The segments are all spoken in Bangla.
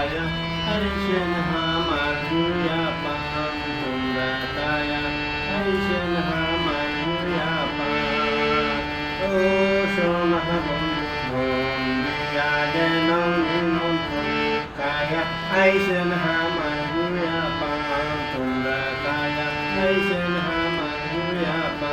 हरिशनहाय हरिशनहा माधुर्या पां सुन्दराय हरिशनहा माधुर्या पा ओ सोमः ऐशनहा माधुर्या पां सुन्दराय ऐशनहा माधुर्या पा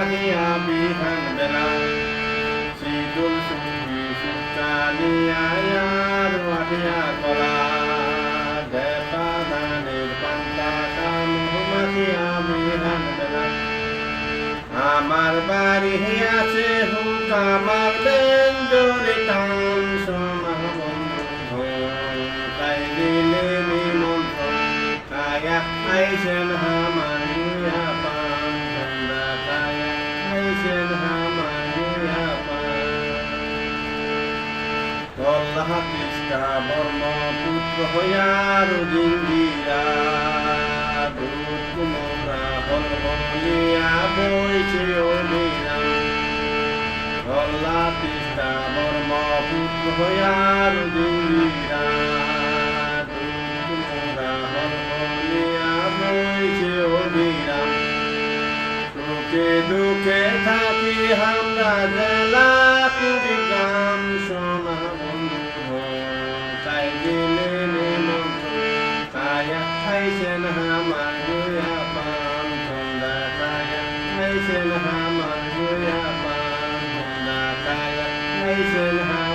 মাহিয়া বিধান বেলা শীতল পান্তা কামহ মাহিয়া বিধান আমার বাড়ি আছে হুঙ্কা আমার তল্লাহ তিস্তা বর্ম পুত্র হইয়ার জিঙ্গিরা দুধ কুমরা হল বলিয়া বইছে অবিরাম তল্লা তিস্তা বর্ম পুত্র হইয়ার সুখে দুঃখে থাকি আমরা জেলা Nation, Hamad, Yuyabam, Mundakaya, Nation, Hamad.